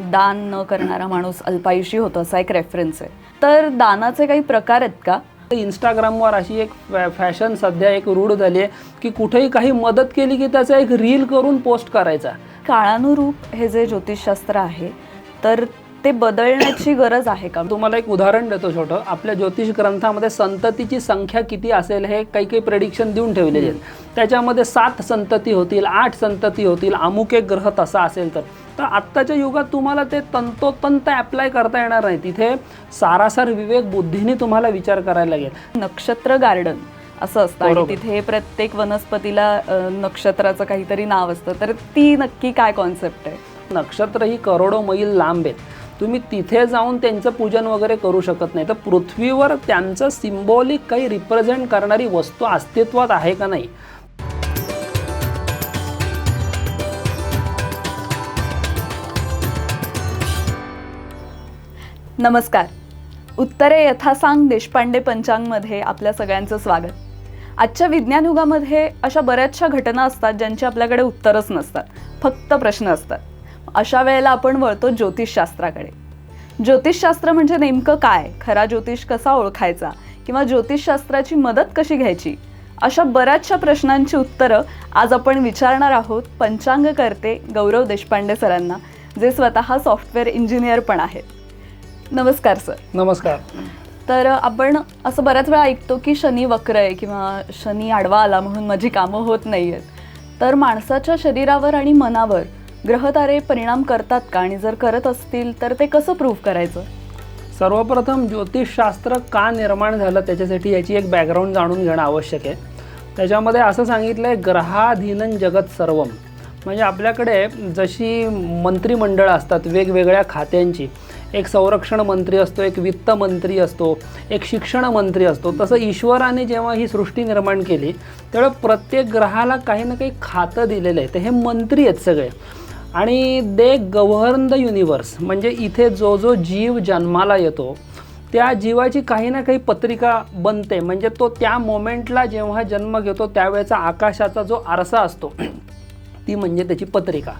दान न करणारा माणूस अल्पायुषी होतो असा एक रेफरन्स आहे. तर दानाचे काही प्रकार आहेत का? इंस्टाग्रामवर अशी एक फॅशन सध्या एक रूढ झाली आहे की कुठेही काही मदत केली की त्याचा एक रील करून पोस्ट करायचा. काळानुरूप हे जे ज्योतिषशास्त्र आहे तर ते बदलण्याची गरज आहे का? तुम्हाला एक उदाहरण देतो छोटं. आपल्या ज्योतिष ग्रंथामध्ये संततीची संख्या किती असेल हे काही काही प्रेडिक्शन देऊन ठेवलेले आहेत. त्याच्यामध्ये सात संतती होतील आठ संतती होतील अमुक एक ग्रह तसा असेल तर. तर आत्ताच्या युगात तुम्हाला ते तंतोतंत अप्लाय करता येणार नाही. तिथे सारासार विवेक बुद्धीने तुम्हाला विचार करायला लागेल. नक्षत्र गार्डन असं असतं आणि. तिथे प्रत्येक वनस्पतीला नक्षत्राचं काहीतरी नाव असतं. तर ती नक्की काय कॉन्सेप्ट आहे? नक्षत्र ही करोडो मैल लांब आहेत. तुम्ही तिथे जाऊन त्यांचं पूजन वगैरे करू शकत नाही. तर पृथ्वीवर त्यांचं सिम्बॉलिक काही रिप्रेझेंट करणारी वस्तू अस्तित्वात आहे का नाही? नमस्कार. उत्तरे यथासांग देशपांडे पंचांगमध्ये आपल्या सगळ्यांचं स्वागत. आजच्या विज्ञान युगामध्ये अशा बऱ्याचशा घटना असतात ज्यांची आपल्याकडे उत्तरच नसतात फक्त प्रश्न असतात. अशा वेळेला आपण वळतो ज्योतिषशास्त्राकडे. ज्योतिषशास्त्र म्हणजे नेमकं काय? खरा ज्योतिष कसा ओळखायचा? किंवा ज्योतिषशास्त्राची मदत कशी घ्यायची? अशा बऱ्याचशा प्रश्नांची उत्तरं आज आपण विचारणार आहोत पंचांगकर्ते गौरव देशपांडे सरांना जे स्वतः सॉफ्टवेअर इंजिनियर पण आहेत. नमस्कार सर. नमस्कार. तर आपण असं बऱ्याच वेळा ऐकतो की शनी वक्र आहे किंवा शनी आडवा आला म्हणून माझी कामं होत नाही आहेत तर माणसाच्या शरीरावर आणि मनावर ग्रहतारे परिणाम करतात का? आणि जर करत असतील तर ते कसं प्रूव्ह करायचं? सर्वप्रथम ज्योतिषशास्त्र का निर्माण झालं त्याच्यासाठी याची एक बॅकग्राऊंड जाणून घेणं आवश्यक आहे. त्याच्यामध्ये असं सांगितलं आहे ग्रहाधीनं जगत सर्वम. म्हणजे आपल्याकडे जशी मंत्रिमंडळं असतात वेगवेगळ्या खात्यांची एक संरक्षण मंत्री असतो एक वित्त मंत्री असतो एक शिक्षण मंत्री असतो तसं ईश्वराने जेव्हा ही सृष्टी निर्माण केली तेव्हा प्रत्येक ग्रहाला काही ना काही खातं दिलेलं आहे तर हे मंत्री आहेत सगळे. आणि दे गव्हर्न द युनिवर्स म्हणजे इथे जो जो जीव जन्माला येतो त्या जीवाची काही ना काही पत्रिका बनते. म्हणजे तो त्या मोमेंटला जेव्हा जन्म घेतो त्यावेळेचा आकाशाचा जो आरसा असतो ती म्हणजे त्याची पत्रिका.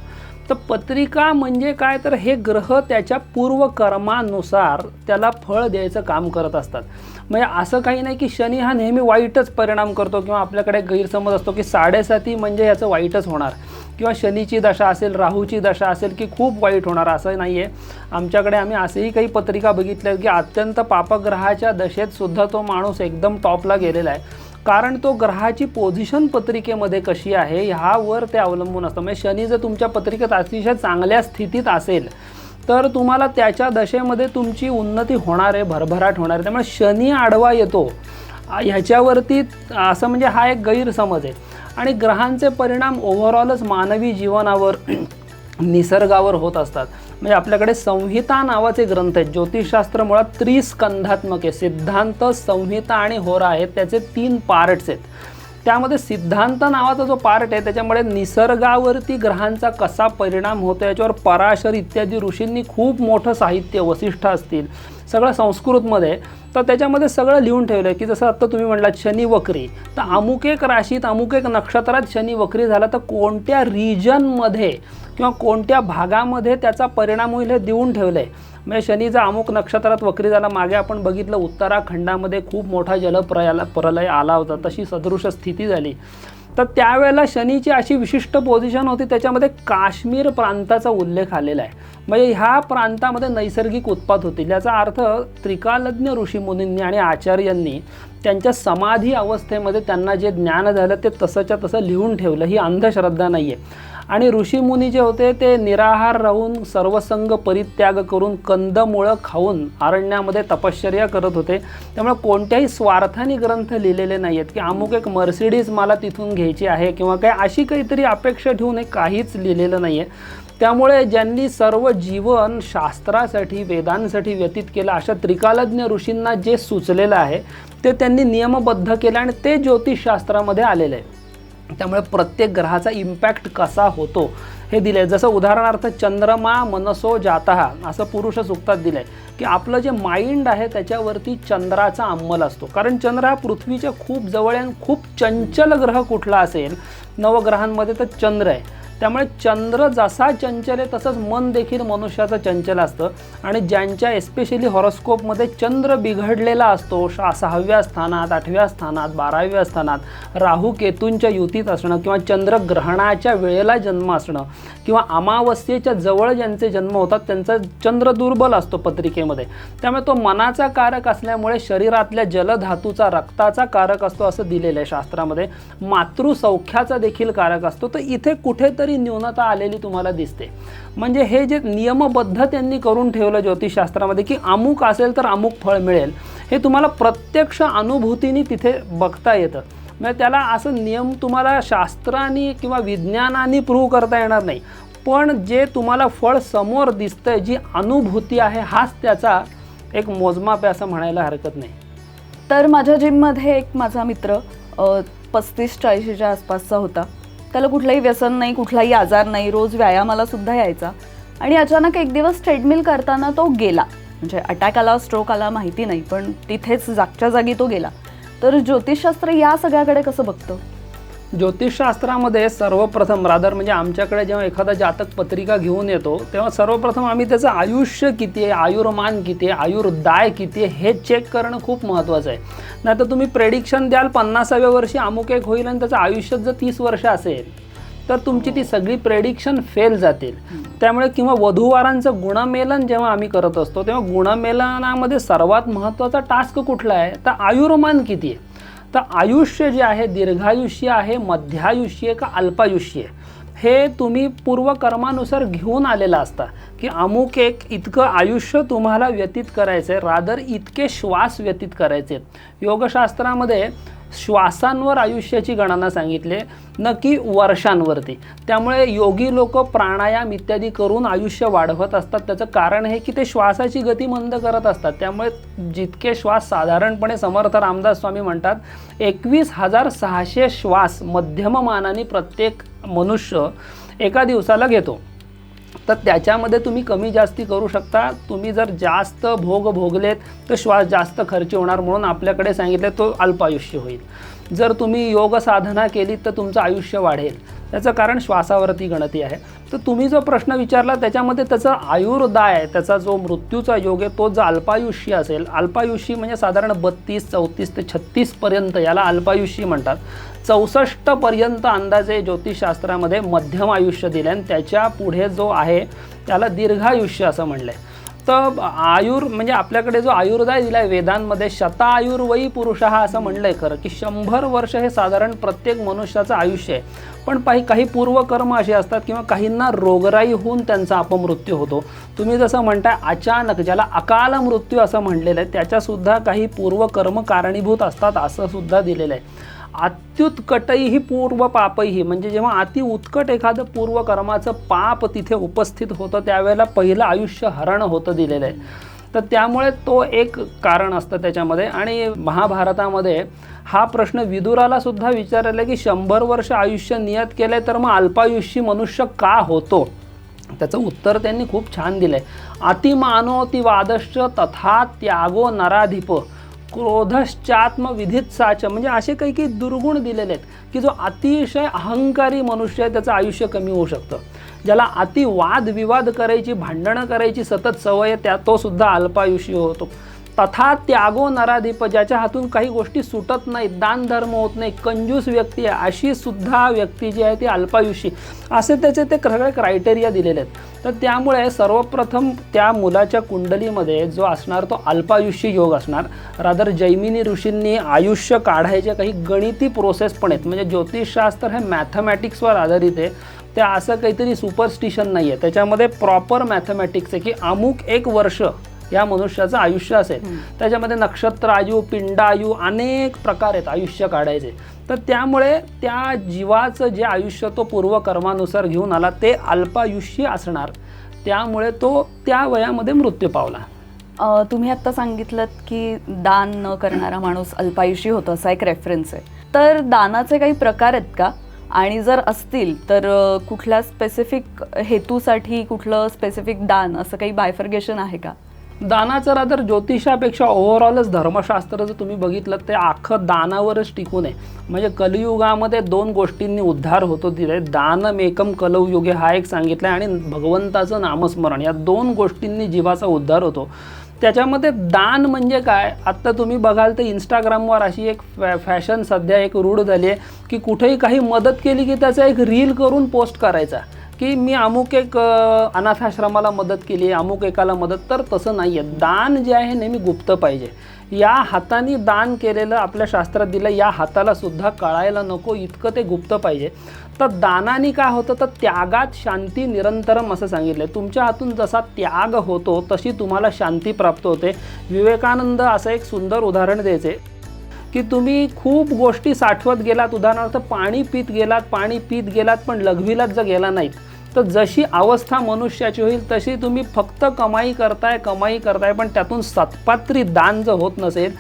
तर पत्रिका म्हणजे काय? तर हे ग्रह त्याच्या पूर्वकर्मानुसार त्याला फळ द्यायचं काम करत असतात. म्हणजे असं काही नाही की शनी हा नेहमी वाईटच परिणाम करतो किंवा आपल्याकडे गैरसमज असतो की साडेसाती म्हणजे याचं वाईटच होणार. किंवा शनीची दशा असेल राहूची दशा असेल की खूप वाईट होणार असं नाही आहे आमच्याकडे आम्ही असेही काही पत्रिका बघितल्या की अत्यंत पापग्रहाच्या दशेतसुद्धा तो माणूस एकदम टॉपला गेलेला आहे. कारण तो ग्रहाची पोझिशन पत्रिकेमध्ये कशी आहे ह्यावर ते अवलंबून असतं. म्हणजे शनी जर तुमच्या पत्रिकेत अतिशय चांगल्या स्थितीत असेल तर तुम्हाला त्याच्या दशेमध्ये तुमची उन्नती होणार आहे भरभराट होणार आहे. त्यामुळे शनी आडवा येतो. ह्याच्यावरती असं म्हणजे हा एक गैरसमज आहे. आणि ग्रहांचे परिणाम ओव्हरऑलच मानवी जीवनावर निसर्गावर होत असतात. म्हणजे आपल्याकडे संहिता नावाचे ग्रंथ आहेत. ज्योतिषशास्त्र मुळात त्रिस्कंधात्मक आहे. सिद्धांत संहिता आणि होरा आहेत. त्याचे तीन पार्ट्स आहेत. त्यामध्ये सिद्धांत नावाचा जो पार्ट आहे त्याच्यामुळे निसर्गावरती ग्रहांचा कसा परिणाम होतो याच्यावर पराशर इत्यादी ऋषींनी खूप मोठं साहित्य वसिष्ठ असतील सगळं संस्कृतमध्ये. तर त्याच्यामध्ये सगळं लिहून ठेवलं आहे की जसं आत्ता तुम्ही म्हणलात शनी वक्री. तर अमुक एक राशीत अमुक एक नक्षत्रात शनी वक्री झाला तर कोणत्या रिजनमध्ये किंवा कोणत्या भागामध्ये त्याचा परिणाम होईल हे देऊन ठेवलं आहे म्हणजे शनीचा अमुक नक्षत्रात वक्री झाला मागे आपण बघितलं उत्तराखंडामध्ये खूप मोठा जलप्रयाला प्रलय आला होता. तशी सदृश स्थिती झाली. तर त्यावेळेला शनीची अशी विशिष्ट पोझिशन होती त्याच्यामध्ये काश्मीर प्रांताचा उल्लेख आलेला आहे. म्हणजे ह्या प्रांतामध्ये नैसर्गिक उत्पाद होतील याचा अर्थ त्रिकालज्ञ ऋषीमुनींनी आणि आचार्यांनी त्यांच्या समाधी अवस्थेमध्ये त्यांना जे ज्ञान झालं ते तसंच्या तसं लिहून ठेवलं. ही अंधश्रद्धा नाही आहे आणि ऋषीमुनी जे होते ते निराहार राहून सर्वसंग परित्याग करून कंदमुळं खाऊन अरण्यामध्ये तपश्चर्या करत होते. त्यामुळे कोणत्याही स्वार्थाने ग्रंथ लिहिलेले नाही आहेत की अमुक एक मर्सिडीज मला तिथून घ्यायची आहे किंवा काय अशी काहीतरी अपेक्षा ठेवून हे काहीच लिहिलेलं नाही आहे त्यामुळे ज्यांनी सर्व जीवन शास्त्रासाठी वेदांसाठी व्यतीत केलं अशा त्रिकालज्ञ ऋषींना जे सुचलेलं आहे ते त्यांनी नियमबद्ध केलं आणि ते ज्योतिषशास्त्रामध्ये आलेलं आहे त्यामुळे प्रत्येक ग्रहाचा इम्पॅक्ट कसा होतो हे दिलं आहे जसं उदाहरणार्थ चंद्रमा मनसो जाता असं पुरुष सुक्तात दिलं आहे की आपलं जे माइंड आहे त्याच्यावरती चंद्राचा अंमल असतो. कारण चंद्र हा पृथ्वीच्या खूप जवळ आहे आणि खूप चंचल ग्रह कुठला असेल नवग्रहांमध्ये तर चंद्र आहे. त्यामुळे चंद्र जसा चंचल आहे तसंच मन देखील मनुष्याचं चंचल असतं. आणि ज्यांच्या एस्पेशली हॉरोस्कोपमध्ये चंद्र बिघडलेला असतो सहाव्या स्थानात आठव्या स्थानात बाराव्या स्थानात राहू केतूंच्या युतीत असणं किंवा चंद्रग्रहणाच्या वेळेला जन्म असणं किंवा अमावस्येच्या जवळ ज्यांचे जन्म होतात त्यांचा चंद्र दुर्बल असतो पत्रिकेमध्ये. त्यामुळे तो मनाचा कारक असल्यामुळे शरीरातल्या जलधातूचा रक्ताचा कारक असतो असं दिलेलं आहे शास्त्रामध्ये. मातृसौख्याचा देखील कारक असतो. तर इथे कुठेतरी न्यूनता आलेली तुम्हाला दिसते. म्हणजे हे जे नियमबद्ध त्यांनी करून ठेवलं ज्योतिषशास्त्रामध्ये की अमुक असेल तर अमुक फळ मिळेल हे तुम्हाला प्रत्यक्ष अनुभूतीने तिथे बघता येतं. म्हणजे त्याला असं नियम तुम्हाला शास्त्राने किंवा विज्ञानाने प्रूव्ह करता येणार नाही. पण जे तुम्हाला फळ समोर दिसतंय जी अनुभूती आहे हाच त्याचा एक मोजमाप आहे असं म्हणायला हरकत नाही. तर माझ्या जिममध्ये एक माझा मित्र पस्तीस चाळीशीच्या आसपासचा होता. त्याला कुठलंही व्यसन नाही कुठलाही आजार नाही रोज व्यायामाला सुद्धा यायचा. आणि अचानक एक दिवस ट्रेडमिल करताना तो गेला. म्हणजे अटॅक आला स्ट्रोक आला माहिती नाही पण तिथेच जागच्या जागी तो गेला. तर ज्योतिषशास्त्र या सगळ्याकडे कसं बघतं? ज्योतिषशास्त्रामध्ये सर्वप्रथम रादर म्हणजे आमच्याकडे जेव्हा एखादा जातक पत्रिका घेऊन येतो तेव्हा सर्वप्रथम आम्ही त्याचं आयुष्य किती आहे आयुर्मान किती आहे आयुर्दाय किती आहे हे चेक करणं खूप महत्त्वाचं आहे. नाही तर तुम्ही प्रेडिक्शन द्याल पन्नासाव्या वर्षी अमुक एक होईल आणि त्याचं आयुष्य जर तीस वर्ष असेल तर तुमची ती सगळी प्रेडिक्शन फेल जातील. त्यामुळे किंवा वधूवारांचं गुणमेलन जेव्हा आम्ही करत असतो तेव्हा गुणमेलनामध्ये सर्वात महत्त्वाचा टास्क कुठला आहे तर आयुर्मान किती आहे. तर आयुष्य जे आहे दीर्घायुष्य आहे मध्यायुष्य आहे का अल्पायुष्य आहे हे तुम्ही पूर्वकर्मानुसार घेऊन आलेला असता की अमुक एक इतकं आयुष्य तुम्हाला व्यतीत करायचं आहे रादर इतके श्वास व्यतीत करायचे आहेत योगशास्त्रामध्ये श्वासांवर आयुष्याची गणना सांगितली न की वर्षांवरती. त्यामुळे योगी लोक प्राणायाम इत्यादी करून आयुष्य वाढवत असतात. त्याचं कारण हे की ते श्वासाची गती मंद करत असतात. त्यामुळे जितके श्वास साधारणपणे समर्थ रामदास स्वामी म्हणतात एकवीस हजार सहाशे श्वास मध्यम मानाने प्रत्येक मनुष्य एका दिवसाला घेतो. तर त्याच्यामध्ये तुम्ही कमी जास्ती करू शकता. तुम्ही जर जास्त भोग भोगलेत तर श्वास जास्त खर्च होणार म्हणून आपल्याकडे सांगितलं तो अल्पायुष्य होईल. जर तुम्ही योग साधना केली तर तुमचं आयुष्य वाढेल. त्याचं कारण श्वासावरती गणती आहे. तर तुम्ही जो प्रश्न विचारला त्याच्यामध्ये त्याचा आयुर्दाय त्याचा जो मृत्यूचा योग आहे तो जो अल्पायुष्य असेल अल्पायुष्य म्हणजे साधारण बत्तीस चौतीस ते छत्तीसपर्यंत याला अल्पायुष्य म्हणतात. चौसष्टपर्यंत अंदाजे ज्योतिषशास्त्रामध्ये मध्यम आयुष्य दिलं आणि त्याच्या पुढे जो आहे त्याला दीर्घायुष्य असं म्हणलं आहे तर आयुर म्हणजे आपल्याकडे जो आयुर्दाय दिला आहे वेदांमध्ये शतायुर्वयी पुरुष हा असं म्हणलं आहे खरं की शंभर वर्ष हे साधारण प्रत्येक मनुष्याचं आयुष्य आहे. पण काही काही पूर्वकर्म असे असतात किंवा काहींना रोगराई होऊन त्यांचा अपमृत्यू होतो. तुम्ही जसं म्हणताय अचानक ज्याला अकाल मृत्यू असं म्हणलेलं आहे त्याच्यासुद्धा काही पूर्वकर्म कारणीभूत असतात असं सुद्धा दिलेलं आहे. अत्युत्कटही पूर्व पापही म्हणजे जेव्हा अति उत्कट एखादं पूर्वकर्माचं पाप तिथे उपस्थित होतं त्यावेळेला पहिलं आयुष्य हरण होतं दिलेलं आहे. तर त्यामुळे तो एक कारण असतं त्याच्यामध्ये. आणि महाभारतामध्ये हा प्रश्न विदुराला सुद्धा विचारला की शंभर वर्ष आयुष्य नियत केलं तर मग अल्पायुष्यी मनुष्य का होतो? त्याचं उत्तर त्यांनी खूप छान दिलं आहे अतिमानोति वादश्च तथा त्यागो नराधिप. क्रोधश्चात्मविधित साच म्हणजे असे काही काही दुर्गुण दिलेले आहेत की जो अतिशय अहंकारी मनुष्य आहे त्याचं आयुष्य कमी होऊ शकतं. ज्याला अति वाद विवाद करायची भांडणं करायची सतत सवय आहे त्या तो सुद्धा अल्पायुष्य होतो. तथा त्यागो नराधिप ज्याच्या हातून काही गोष्टी सुटत नाहीत. दान धर्म होत नाही. कंजूस व्यक्ती आहे. अशी सुद्धा व्यक्ती जी आहे ती अल्पायुषी. असे त्याचे ते सगळे क्रायटेरिया दिलेले आहेत. तर त्यामुळे सर्वप्रथम त्या मुलाच्या कुंडलीमध्ये जो असणार तो अल्पायुष्य योग असणार. रादर जैमिनी ऋषींनी आयुष्य काढायच्या काही गणिती प्रोसेस पण आहेत. म्हणजे ज्योतिषशास्त्र हे मॅथमॅटिक्सवर आधारित आहे. त्या असं काहीतरी सुपरस्टिशन नाही आहे त्याच्यामध्ये प्रॉपर मॅथमॅटिक्स आहे की अमुक एक वर्ष या मनुष्याचं आयुष्य असेल. त्याच्यामध्ये नक्षत्र आयु पिंडायू अनेक प्रकार आहेत आयुष्य काढायचे. तर त्यामुळे त्या जीवाचं जे आयुष्य तो पूर्वकर्मानुसार घेऊन आला ते अल्पायुष्य असणार. त्यामुळे तो त्या वयामध्ये मृत्यू पावला. तुम्ही आत्ता सांगितलं की दान न करणारा माणूस अल्पायुषी होतो असा एक रेफरन्स आहे. तर दानाचे काही प्रकार आहेत का? आणि जर असतील तर कुठल्या स्पेसिफिक हेतूसाठी कुठलं स्पेसिफिक दान असं काही बायफर्गेशन आहे का? दानाचं रादर ज्योतिषापेक्षा ओव्हरऑलच धर्मशास्त्र जर तुम्ही बघितलं ते अख्खं दानावरच टिकून आहे. म्हणजे कलियुगामध्ये दोन गोष्टींनी उद्धार होतो तिथे. दानमेकम कलयुगे हा एक सांगितला आहे आणि भगवंताचं नामस्मरण. या दोन गोष्टींनी जीवाचा उद्धार होतो. त्याच्यामध्ये दान म्हणजे काय? आत्ता तुम्ही बघाल तर इंस्टाग्रामवर अशी एक फॅ फॅशन सध्या एक रूढ झाली आहे की कुठेही काही मदत केली की त्याचा एक रील करून पोस्ट करायचा. की मी अमुक एक अनाथाश्रमाला मदत केली आहे अमुक एकाला मदत तर तसं नाही आहे दान जे आहे नेहमी गुप्त पाहिजे. या हाताने दान केलेलं आपल्या शास्त्रात दिलं या हाताला सुद्धा कळायला नको इतकं ते गुप्त पाहिजे. तर दानाने काय होतं? तर त्यागात शांती निरंतरम असं सांगितलं आहे तुमच्या हातून जसा त्याग होतो तशी तुम्हाला शांती प्राप्त होते. विवेकानंद असं एक सुंदर उदाहरण द्यायचे की तुम्ही खूप गोष्टी साठवत गेलात. उदाहरणार्थ पाणी पित गेलात पाणी पीत गेलात पण लघवीलाच जर गेला नाहीत. तर जशी अवस्था मनुष्याची होईल तशी तुम्ही फक्त कमाई करताय कमाई करताय पण त्यातून सत्पात्री दान जर होत नसेल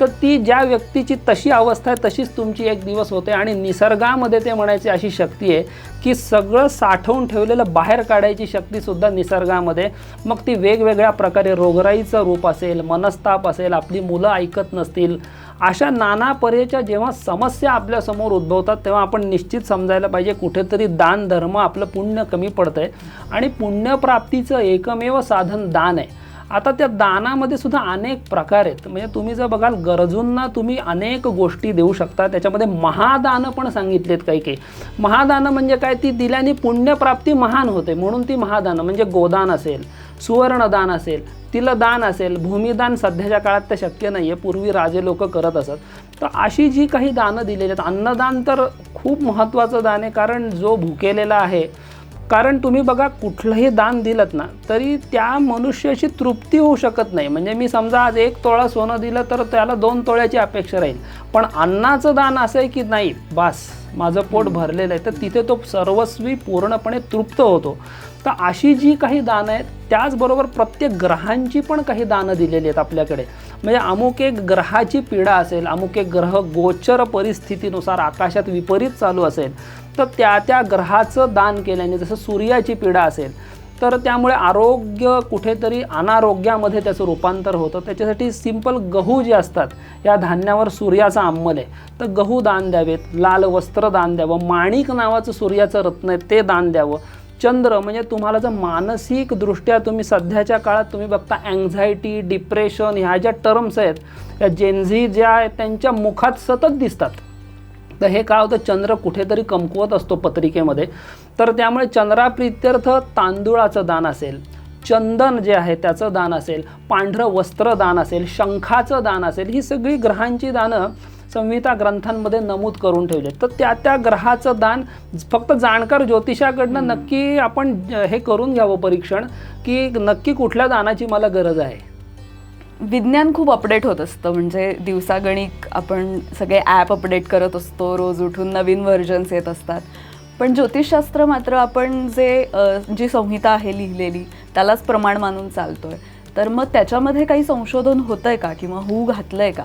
तर ती ज्या व्यक्तीची तशी अवस्था आहे तशीच तुमची एक दिवस होते. आणि निसर्गामध्ये ते म्हणायची अशी शक्ती आहे की सगळं साठवून ठेवलेलं बाहेर काढायची शक्तीसुद्धा निसर्गामध्ये. मग ती वेगवेगळ्या प्रकारे रोगराईचं रूप असेल मनस्ताप असेल आपली मुलं ऐकत नसतील. अशा नाना पर्याच्या जेव्हा समस्या आपल्यासमोर उद्भवतात तेव्हा आपण निश्चित समजायला पाहिजे कुठेतरी दान धर्म आपलं पुण्य कमी पडतं आहे आणि पुण्यप्राप्तीचं एकमेव साधन दान आहे. आता त्या दानामध्ये सुद्धा अनेक प्रकार आहेत. म्हणजे तुम्ही जर बघाल गरजूंना तुम्ही अनेक गोष्टी देऊ शकता. त्याच्यामध्ये महादानं पण सांगितलेत काही काही. महादानं म्हणजे काय? ती दिल्याने पुण्यप्राप्ती महान होते. म्हणून ती महादानं म्हणजे गोदान असेल सुवर्णदान असेल तिलदान असेल भूमिदान सध्याच्या काळात ते शक्य नाही आहे पूर्वी राजे लोक करत असत. तर अशी जी काही दानं दिलेली आहेत अन्नदान तर खूप महत्त्वाचं दान आहे. कारण जो भुकेलेला आहे कारण तुम्ही बघा कुठलंही दान दिलं ना तरी त्या मनुष्याची तृप्ती होऊ शकत नाही. म्हणजे मी समजा आज एक तोळा सोनं दिलं तर त्याला दोन तोळ्याची अपेक्षा राहील. पण अन्नाचं दान असं आहे की नाही बास माझं पोट भरलेलं आहे. तर तिथे तो सर्वस्वी पूर्णपणे तृप्त होतो. तर अशी जी काही दानं आहेत त्याचबरोबर प्रत्येक ग्रहांची पण काही दानं दिलेली आहेत आपल्याकडे. म्हणजे अमुक एक ग्रहाची पीडा असेल अमुक एक ग्रह गोचर परिस्थितीनुसार आकाशात विपरीत चालू असेल तर त्या त्या ग्रहाचं दान केल्याने जसं सूर्याची पीडा असेल तर त्यामुळे आरोग्य कुठेतरी अनारोग्यामध्ये त्याचं रूपांतर होतं. त्याच्यासाठी सिंपल गहू जे असतात या धान्यावर सूर्याचा अंमल आहे. तर गहू दान द्यावेत लाल वस्त्र दान द्यावं माणिक नावाचं सूर्याचं रत्न आहे ते दान द्यावं. चंद्र म्हणजे तुम्हाला जर मानसिकदृष्ट्या तुम्ही सध्याच्या काळात तुम्ही बघता अँझायटी डिप्रेशन ह्या ज्या टर्म्स आहेत या जेन्झी ज्या आहेत त्यांच्या मुखात सतत दिसतात. तर हे काय होतं चंद्र कुठेतरी कमकुवत असतो पत्रिकेमध्ये. तर त्यामुळे चंद्राप्रित्यर्थ तांदूळाचं दान असेल चंदन जे आहे त्याचं दान असेल पांढरं वस्त्र दान असेल शंखाचं दान असेल ही सगळी ग्रहांची दानं संहिता ग्रंथांमध्ये नमूद करून ठेवले. तर त्या त्या ग्रहाचं दान फक्त जाणकार ज्योतिषाकडनं नक्की आपण हे करून घ्यावं परीक्षण की नक्की कुठल्या दानाची मला गरज आहे? विज्ञान खूप अपडेट होत असतं. म्हणजे दिवसागणिक आपण सगळे ॲप अपडेट करत असतो. रोज उठून नवीन व्हर्जन्स येत असतात. पण ज्योतिषशास्त्र मात्र आपण जे जी संहिता आहे लिहिलेली त्यालाच प्रमाण मानून चालतोय. तर मग त्याच्यामध्ये काही संशोधन होतंय का? किंवा होऊ घातलंय का?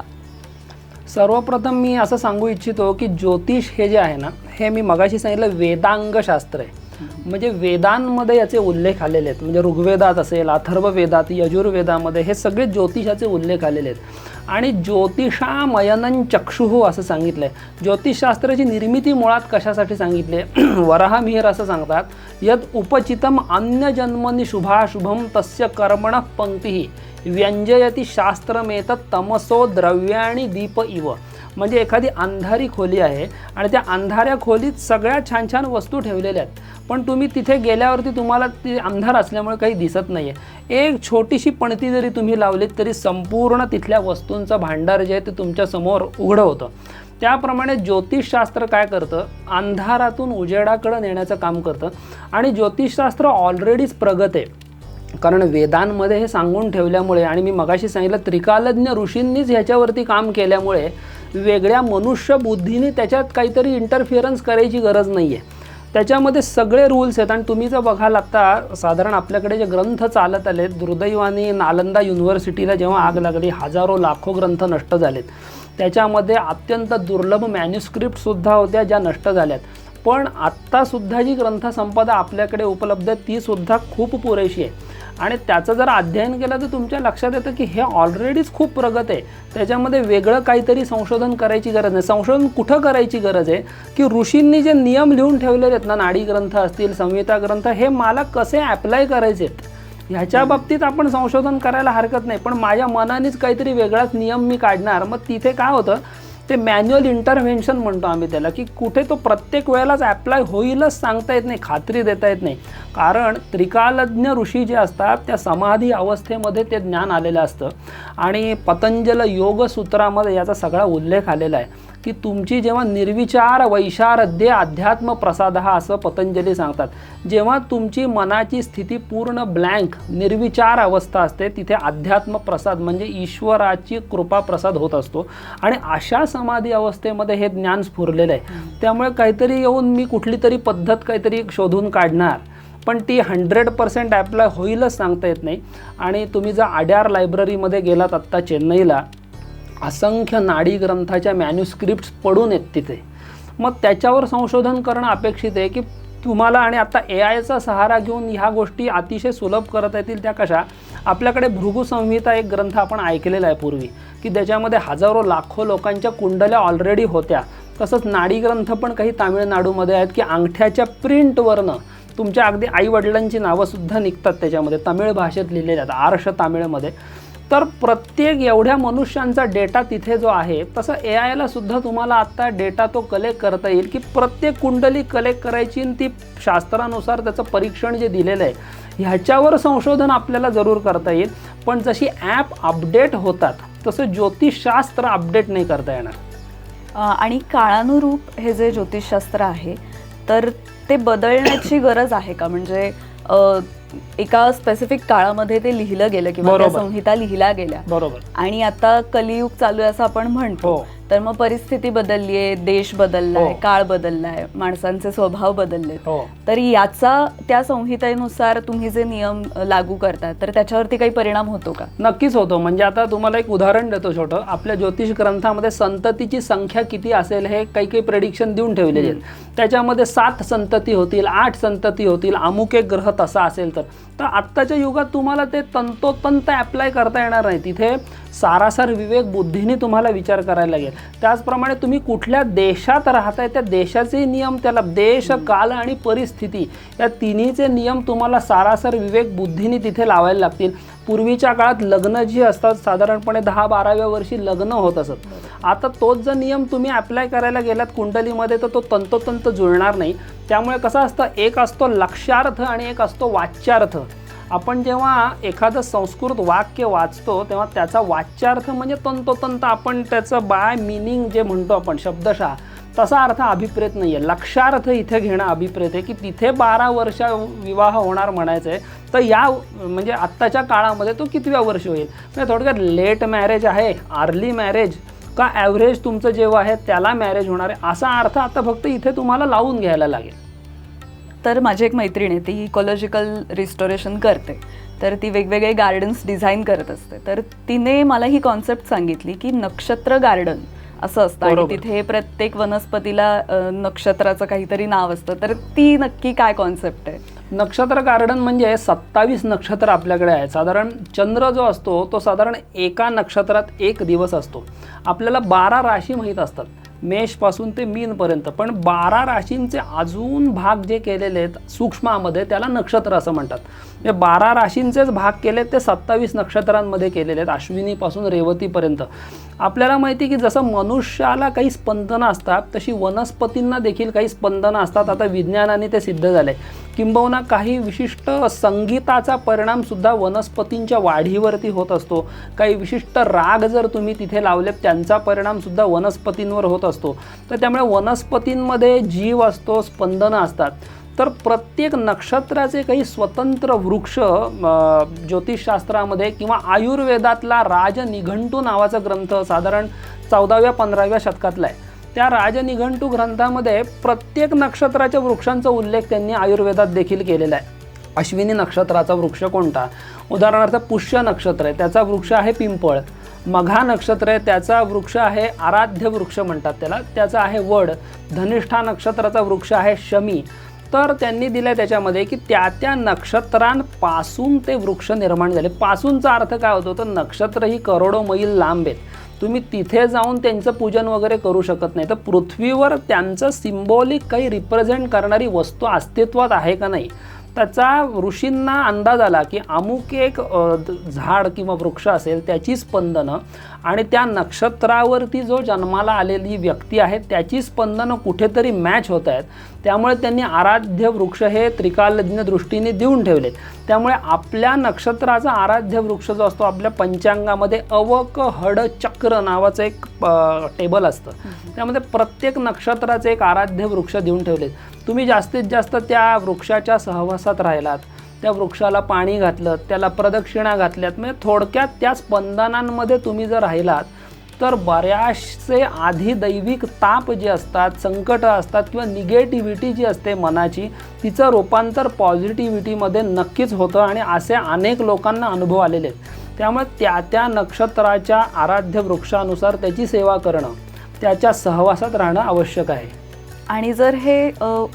सर्वप्रथम मी असं सांगू इच्छितो की ज्योतिष हे जे आहे ना हे मी मगाशी सांगितलं वेदांग शास्त्र आहे. म्हणजे वेदांमध्ये याचे उल्लेख आलेले आहेत. म्हणजे ऋग्वेदात असेल अथर्व वेदात यजुर्वेदामध्ये हे सगळे ज्योतिषाचे उल्लेख आलेले आहेत. आणि ज्योतिषामयनन चक्षुः असं सांगितलं आहे ज्योतिषशास्त्राची निर्मिती मुळात कशासाठी सांगितले वराह मिहिर असं सांगतात यद उपचितम अन्यजन्मनी शुभाशुभम तस्य कर्मण पंक्ती. व्यंजयती शास्त्रमेतत तमसो द्रव्याणी दीप इव. म्हणजे एखादी अंधारी खोली आहे आणि त्या अंधाऱ्या खोलीत सगळ्या छान छान वस्तू ठेवलेल्या आहेत. पण तुम्ही तिथे गेल्यावरती तुम्हाला ती अंधार असल्यामुळे काही दिसत नाही आहे एक छोटीशी पणती जरी तुम्ही लावलीत तरी संपूर्ण तिथल्या वस्तूंचं भांडार जे आहे ते तुमच्यासमोर उघडं होतं. त्याप्रमाणे ज्योतिषशास्त्र काय करतं? अंधारातून उजेडाकडं नेण्याचं काम करतं. आणि ज्योतिषशास्त्र ऑलरेडीच प्रगत आहे. कारण वेदांमध्ये हे सांगून ठेवल्यामुळे आणि मी मगाशी सांगितलं त्रिकालज्ञ ऋषींनीच ह्याच्यावरती काम केल्यामुळे वेगळ्या मनुष्य बुद्धीने त्याच्यात काहीतरी इंटरफिअरन्स करायची गरज नाही आहे त्याच्यामध्ये सगळे रूल्स आहेत आणि तुम्ही जर बघाल आत्ता साधारण आपल्याकडे जे ग्रंथ चालत आले दुर्दैवाने नालंदा युनिव्हर्सिटीला जेव्हा आग लागली हजारो लाखो ग्रंथ नष्ट झालेत. त्याच्यामध्ये अत्यंत दुर्लभ मॅन्युस्क्रिप्टसुद्धा होत्या ज्या नष्ट झाल्यात. पण आत्तासुद्धा जी ग्रंथसंपदा आपल्याकडे उपलब्ध आहे तीसुद्धा खूप पुरेशी आहे आणि त्याचं जर अध्ययन केलं तर तुमच्या लक्षात येतं की हे ऑलरेडीच खूप प्रगत आहे. त्याच्यामध्ये वेगळं काहीतरी संशोधन करायची गरज नाही. संशोधन कुठं करायची गरज आहे? की ऋषींनी जे नियम लिहून ठेवलेले आहेत ना नाडी ग्रंथ असतील संहिता ग्रंथ हे मला कसे ॲप्लाय करायचे आहेत? ह्याच्या बाबतीत आपण संशोधन करायला हरकत नाही. पण माझ्या मनानेच काहीतरी वेगळाच नियम मी काढणार. मग तिथे काय होतं? ते मॅन्युअल इंटरव्हेन्शन म्हणतो आम्ही त्याला की कुठे तो प्रत्येक वेळेलाच ॲप्लाय होईलच सांगता येत नाही खात्री देता येत नाही. कारण त्रिकालज्ञ ऋषी जे असतात त्या समाधी अवस्थेमध्ये ते ज्ञान आलेलं असतं. आणि पतंजल योगसूत्रामध्ये याचा सगळा उल्लेख आलेला आहे. की तुमची जेव्हा निर्विचार वैशारद्य अध्यात्म प्रसाद हा असं पतंजली सांगतात जेव्हा तुमची मनाची स्थिती पूर्ण ब्लँक निर्विचार अवस्था असते तिथे अध्यात्म प्रसाद म्हणजे ईश्वराची कृपा प्रसाद होत असतो. आणि अशा समाधी अवस्थेमध्ये हे ज्ञान स्फुरलेलं आहे. त्यामुळे काहीतरी येऊन मी कुठली तरी पद्धत काहीतरी शोधून काढणार पण ती हंड्रेड पर्सेंट ॲप्लाय होईलच सांगता येत नाही. आणि तुम्ही जर आड्यार लायब्ररीमध्ये गेलात आत्ता चेन्नईला असंख्य नाडी ग्रंथाच्या मॅन्युस्क्रिप्ट्स पडून आहेत तिथे. मग त्याच्यावर संशोधन करणं अपेक्षित आहे की तुम्हाला आणि आता ए आयचा सहारा घेऊन ह्या गोष्टी अतिशय सुलभ करता येतील त्या कशा? आपल्याकडे भृगुसंहिता एक ग्रंथ आपण ऐकलेला आहे पूर्वी की त्याच्यामध्ये हजारो लाखो लोकांच्या कुंडल्या ऑलरेडी होत्या. तसंच नाडी ग्रंथ पण काही तामिळनाडूमध्ये आहेत की अंगठ्याच्या प्रिंटवरनं तुमच्या अगदी आईवडिलांची नावंसुद्धा निघतात त्याच्यामध्ये. तमिळ भाषेत लिहिलेल्या आहेत आर्ष तामिळमध्ये. तर प्रत्येक एवढ्या मनुष्यांचा डेटा तिथे जो आहे तसं ए आयला सुद्धा तुम्हाला आत्ता डेटा तो कलेक्ट करता येईल की प्रत्येक कुंडली कलेक्ट करायची आणि ती शास्त्रानुसार त्याचं परीक्षण जे दिलेलं आहे ह्याच्यावर संशोधन आपल्याला जरूर करता येईल. पण जशी ॲप अपडेट होतात तसं ज्योतिषशास्त्र अपडेट नाही करता येणार. आणि काळानुरूप हे जे ज्योतिषशास्त्र आहे तर ते बदलण्याची गरज आहे का? म्हणजे एका स्पेसिफिक काळामध्ये ते लिहिलं गेलं किंवा त्या बरोबर. संहिता लिहिल्या गेल्या बरोबर आणि आता कलियुग चालू आहे असं आपण म्हणतो हो. तर मग परिस्थिती बदलली आहे देश बदललाय हो. काळ बदललाय माणसांचे स्वभाव बदलले हो. तर याचा त्या संहितेनुसार तुम्ही जे नियम अ, लागू करताय तर त्याच्यावरती काही परिणाम होतो का? नक्कीच होतो. म्हणजे आता तुम्हाला एक उदाहरण देतो छोटं. आपल्या ज्योतिष ग्रंथामध्ये संततीची संख्या किती असेल हे काही काही प्रेडिक्शन देऊन ठेवलेले आहेत. त्याच्यामध्ये सात संतती होतील आठ संतती होतील अमुक एक ग्रह तसा असेल तर. तर आत्ताच्या युगात तुम्हाला ते तंतोतंत ॲप्लाय करता येणार नाही. तिथे सारासार विवेक बुद्धीने तुम्हाला विचार करायला लागेल. त्याचप्रमाणे तुम्ही कुठल्या देशात राहताय त्या देशाचे नियम त्याला देश काल आणि परिस्थिती या तिन्हीचे नियम तुम्हाला सारासार विवेक बुद्धीने तिथे लावायला लागतील. पूर्वीच्या काळात लग्न जी असतात साधारणपणे दहा बाराव्या वर्षी लग्न होत असत. आता तोच जर नियम तुम्ही अप्लाय करायला गेलात कुंडलीमध्ये तर तो तंतोतंत जुळणार नाही. त्यामुळे कसं असतं एक असतो लक्ष्यार्थ आणि एक असतो वाच्यार्थ. आपण जेव्हा एखादं संस्कृत वाक्य वाचतो तेव्हा त्याचा वाच्यार्थ म्हणजे तंतोतंत आपण त्याचं बाय मिनिंग जे म्हणतो आपण शब्दशः तसा अर्थ अभिप्रेत नाही आहे लक्षार्थ इथे घेणं अभिप्रेत आहे की तिथे बारा वर्ष विवाह होणार म्हणायचं आहे तर या म्हणजे आत्ताच्या काळामध्ये तो कितव्या वर्ष होईल? म्हणजे थोडक्यात लेट मॅरेज आहे अर्ली मॅरेज का ॲव्हरेज तुमचं जेव्हा आहे त्याला मॅरेज होणार आहे असा अर्थ आता फक्त इथे तुम्हाला लावून घ्यायला लागेल. तर माझी एक मैत्रीण आहे ती इकॉलॉजिकल रिस्टोरेशन करते. तर ती वेगवेगळे गार्डन्स डिझाईन करत असते. तर तिने मला ही कॉन्सेप्ट सांगितली की नक्षत्र गार्डन असं असतं. आणि. तिथे प्रत्येक वनस्पतीला नक्षत्राचं काहीतरी नाव असतं. तर ती नक्की काय कॉन्सेप्ट आहे? नक्षत्र गार्डन म्हणजे सत्तावीस नक्षत्र आपल्याकडे आहे साधारण चंद्र जो असतो तो साधारण एका नक्षत्रात एक दिवस असतो. आपल्याला बारा राशी माहीत असतात. मेषपासून ते मीनपर्यंत. पण बारा राशींचे अजून भाग जे केलेले आहेत सूक्ष्मामध्ये त्याला नक्षत्र असं म्हणतात. म्हणजे बारा राशींचेच भाग केले ते सत्तावीस नक्षत्रांमध्ये केलेले आहेत अश्विनीपासून रेवतीपर्यंत. आपल्याला माहिती की जसं मनुष्याला काही स्पंदनं असतात तशी वनस्पतींना देखील काही स्पंदनं असतात. आता विज्ञानाने ते सिद्ध झाले किंबहुना काही विशिष्ट संगीताचा परिणामसुद्धा वनस्पतींच्या वाढीवरती होत असतो. काही विशिष्ट राग जर तुम्ही तिथे लावले त्यांचा परिणामसुद्धा वनस्पतींवर होत असतो तर त्यामुळे वनस्पतींमध्ये जीव असतो स्पंदनं असतात. तर प्रत्येक नक्षत्राचे काही स्वतंत्र वृक्ष ज्योतिषशास्त्रामध्ये किंवा आयुर्वेदातला राजनिघंटू नावाचा ग्रंथ साधारण चौदाव्या पंधराव्या शतकातला आहे. त्या राजनिघंटू ग्रंथामध्ये प्रत्येक नक्षत्राच्या वृक्षांचा उल्लेख त्यांनी आयुर्वेदात देखील केलेला आहे. अश्विनी नक्षत्राचा वृक्ष कोणता? उदाहरणार्थ पुष्य नक्षत्र आहे. त्याचा वृक्ष आहे पिंपळ. मघा नक्षत्र आहे त्याचा वृक्ष आहे आराध्य वृक्ष म्हणतात त्याला. त्याचा आहे वड धनिष्ठा नक्षत्राचा वृक्ष आहे शमी. तर त्यांनी दिलं त्याच्यामध्ये की त्या त्या नक्षत्रांपासून ते वृक्ष निर्माण झाले. पासूनचा अर्थ काय होतो? तर नक्षत्र ही करोडो मैल लांब आहेत. तुम्ही तिथे जाऊन त्यांचं पूजन वगैरे करू शकत नाही. तर पृथ्वीवर त्यांचं सिम्बॉलिक काही रिप्रेझेंट करणारी वस्तू अस्तित्वात आहे का नाही? त्याचा ऋषींना अंदाज आला की अमुक एक झाड किंवा वृक्ष असेल त्याची स्पंदनं आणि त्या नक्षत्रावरती जो जन्माला आलेली व्यक्ती आहे त्याची स्पंदनं कुठेतरी मॅच होत आहेत. त्यामुळे त्यांनी आराध्य वृक्ष हे त्रिकालज्ञ दृष्टीने देऊन ठेवले. त्यामुळे आपल्या नक्षत्राचा आराध्य वृक्ष जो असतो आपल्या पंचांगामध्ये अवक हड चक्र नावाचं एक टेबल असतं. त्यामध्ये प्रत्येक नक्षत्राचे एक आराध्य वृक्ष देऊन ठेवलेत. तुम्ही जास्तीत जास्त त्या वृक्षाच्या सहवासात राहिलात. त्या वृक्षाला पाणी घातलं त्याला प्रदक्षिणा घातल्यात म्हणजे थोडक्यात त्या स्पंदनांमध्ये तुम्ही जर राहिलात तर बऱ्याचसे आधी दैविक ताप जे असतात संकट असतात किंवा निगेटिव्हिटी जी असते मनाची तिचं रूपांतर पॉझिटिव्हिटीमध्ये नक्कीच होतं आणि असे अनेक लोकांना अनुभव आलेले आहेत. त्यामुळे त्या त्या नक्षत्राच्या आराध्य वृक्षानुसार त्याची सेवा करणं त्याच्या सहवासात राहणं आवश्यक आहे. आणि जर हे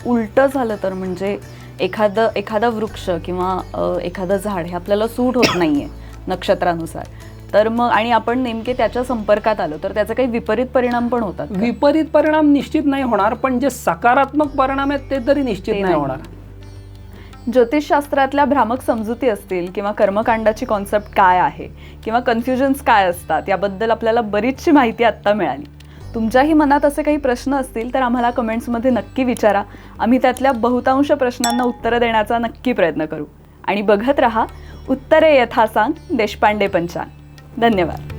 उलटं झालं तर म्हणजे एखादं एखादा वृक्ष किंवा एखादं झाड हे आपल्याला सूट होत नाहीये नक्षत्रानुसार तर मग आणि आपण नेमके त्याच्या संपर्कात आलो तर त्याचे काही विपरीत परिणाम पण होतात का? विपरीत परिणाम निश्चित नाही होणार पण जे सकारात्मक परिणाम आहेत ते तरी निश्चित ते नाही नाही. होणार ज्योतिषशास्त्रातल्या भ्रामक समजुती असतील किंवा कर्मकांडाची कॉन्सेप्ट काय आहे किंवा कन्फ्युजन्स काय असतात याबद्दल आपल्याला बरीचशी माहिती आत्ता मिळाली तुमच्याही मनात असे काही प्रश्न असतील तर आम्हाला कमेंट्समध्ये नक्की विचारा. आम्ही त्यातल्या बहुतांश प्रश्नांना उत्तरं देण्याचा नक्की प्रयत्न करू. आणि बघत रहा उत्तरे यथासांग देशपांडे पंचांग. धन्यवाद.